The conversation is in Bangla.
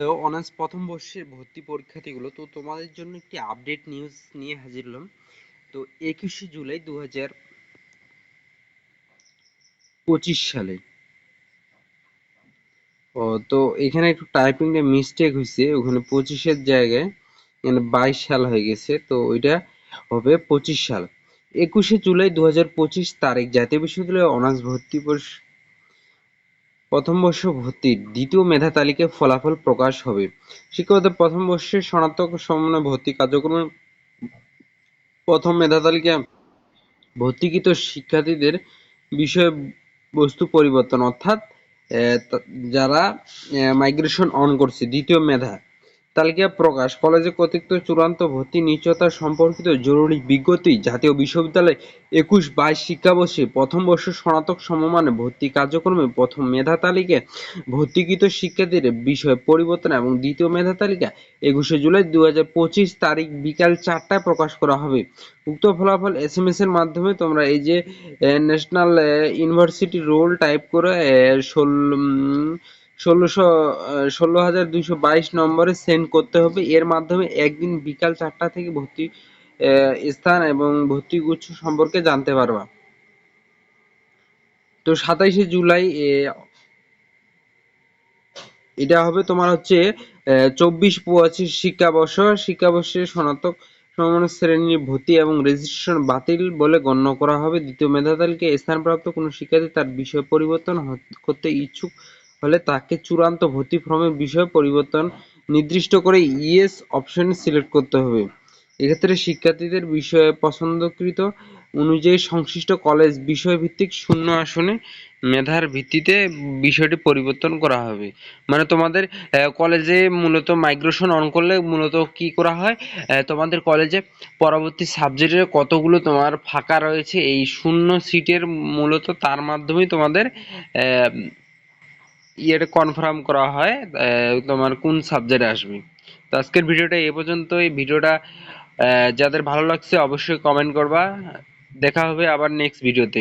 তো অনার্স প্রথম বর্ষের ভর্তি পরীক্ষার্থীগুলো, তো তোমাদের জন্য একটি আপডেট নিউজ নিয়ে হাজির হলাম। তো একুশে জুলাই দু হাজার পঁচিশ সালে। ও, তো এখানে একটু টাইপিংটা মিস্টেক হয়েছে ওখানে পঁচিশের জায়গায় এখানে বাইশ সাল হয়ে গেছে, তো ওইটা হবে পঁচিশ সাল। একুশে জুলাই দু হাজার পঁচিশ তারিখ, জাতীয় বিশ্ববিদ্যালয়ে অনার্স ভর্তি পরীক্ষা প্রথম বর্ষ ভর্তির দ্বিতীয় মেধা তালিকায় ফলাফল প্রকাশ হবে। শিক্ষকদের প্রথম বর্ষের স্নাতক সমন্বয় ভর্তি কার্যক্রমে প্রথম মেধা তালিকায় ভর্তিকৃত শিক্ষার্থীদের বিষয়বস্তু পরিবর্তন, অর্থাৎ যারা মাইগ্রেশন অন করছে, দ্বিতীয় মেধা। তালিকা প্রকাশ, কলেজে কর্তৃত্ব চূড়ান্ত ভর্তি নিশ্চয়তা সম্পর্কিত জরুরি বিজ্ঞপ্তি, জাতীয় বিশ্ববিদ্যালয় একুশ বাইশ শিক্ষাবর্ষে প্রথম বর্ষ স্নাতক সমমানে ভর্তি কার্যক্রমে প্রথম মেধা তালিকায় ভর্তিকৃত শিক্ষার্থীদের বিষয় পরিবর্তন এবং দ্বিতীয় মেধা তালিকা একুশে জুলাই দু হাজার পঁচিশ তারিখ বিকাল চারটায় প্রকাশ করা হবে। উক্ত ফলাফল এস এম এস এর মাধ্যমে তোমরা এই যে ন্যাশনাল ইউনিভার্সিটি রোল টাইপ করে ষোলো ষোলোশো ষোলো নম্বরে সেন্ড করতে হবে। এর মাধ্যমে একদিন বিকাল চারটা থেকে ভর্তি স্থান এবং সম্পর্কে জানতে পারবা। তো সাতাইশে জুলাই এটা হবে তোমার হচ্ছে চব্বিশ পঁচিশ শিক্ষাবর্ষ। শিক্ষাবর্ষে স্নাতক সমান শ্রেণির ভর্তি এবং রেজিস্ট্রেশন বাতিল বলে গণ্য করা হবে। দ্বিতীয় মেধা তালিকায় স্থানপ্রাপ্ত কোনো শিক্ষার্থী তার বিষয় পরিবর্তন করতে ইচ্ছুক হলে তাকে চূড়ান্ত ভর্তি ফর্মের বিষয় পরিবর্তন নির্দিষ্ট করে ইয়েস অপশন সিলেক্ট করতে হবে। এক্ষেত্রে শিক্ষার্থীদের বিষয়ে পছন্দকৃত অনুযায়ী সংশ্লিষ্ট কলেজ বিষয়ভিত্তিক শূন্য আসনে মেধার ভিত্তিতে বিষয়টি পরিবর্তন করা হবে। মানে তোমাদের কলেজে মূলত মাইগ্রেশন অন করলে মূলত কি করা হয়? তোমাদের কলেজে পরবর্তী সাবজেক্টের কতগুলো তোমার ফাঁকা রয়েছে, এই শূন্য সিটের মূলত তার মাধ্যমেই তোমাদের ইয়েটা কনফার্ম করা হয় তোমার কোন সাবজেক্টে আসবে। তো আজকের ভিডিওটা এ পর্যন্ত এই ভিডিওটা যাদের ভালো লাগছে অবশ্যই কমেন্ট করবা। দেখা হবে আবার নেক্সট ভিডিওতে